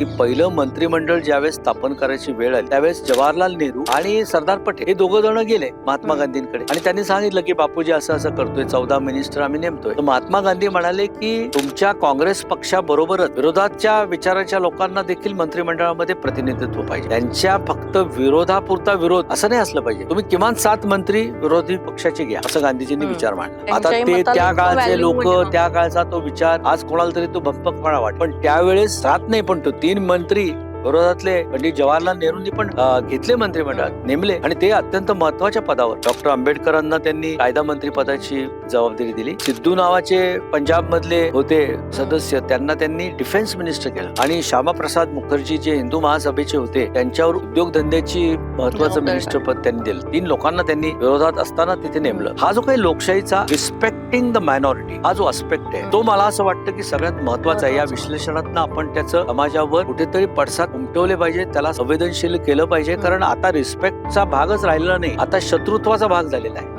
की पहिलं मंत्रिमंडळ ज्यावेळेस स्थापन करायची वेळ आली त्यावेळेस जवाहरलाल नेहरू आणि सरदार पटेल हे दोघं जण गेले महात्मा. गांधींकडे. आणि त्यांनी सांगितलं की बापूजी असं असं करतोय चौदा मिनिस्टर आम्ही नेमतोय. महात्मा गांधी म्हणाले की तुमच्या काँग्रेस पक्षाबरोबरच विरोधाच्या विचाराच्या लोकांना देखील मंत्रिमंडळामध्ये प्रतिनिधित्व पाहिजे. त्यांच्या फक्त विरोधापुरता विरोध असं नाही असलं पाहिजे. तुम्ही किमान सात मंत्री विरोधी पक्षाचे घ्या. असं गांधीजींनी. विचार मांडला. आता ते त्या काळचे लोक म्हणजे त्या काळचा तो विचार आज कोणाला तरी तो भक्कमपणा वाटत. पण त्यावेळेस सात नाही पण तो. तीन मंत्री विरोधातले पंडित जवाहरलाल नेहरूंनी पण घेतले मंत्रिमंडळात नेमले. आणि ते अत्यंत महत्त्वाच्या पदावर. डॉक्टर आंबेडकरांना त्यांनी कायदा मंत्री पदाची जबाबदारी दिली. सिद्धू नावाचे पंजाब मधले होते सदस्य त्यांना त्यांनी डिफेन्स मिनिस्टर केलं. आणि श्यामाप्रसाद मुखर्जी जे हिंदू महासभेचे होते त्यांच्यावर उद्योगधंद्याची महत्वाचं मिनिस्टर पद त्यांनी दिलं. तीन लोकांना त्यांनी विरोधात असताना तिथे नेमलं. हा जो काही लोकशाहीचा रिस्पेक्टिंग द मायनॉरिटी हा जो अस्पेक्ट आहे तो मला असं वाटतं की सगळ्यात महत्त्वाचा आहे. या महत्त्वाचा. विश्लेषणातनं आपण त्याचं समाजावर कुठेतरी पडसाद उमटवले पाहिजे त्याला संवेदनशील केलं पाहिजे. कारण आता रिस्पेक्टचा भागच राहिलेला नाही. आता शत्रुत्वाचा भाग झालेला आहे.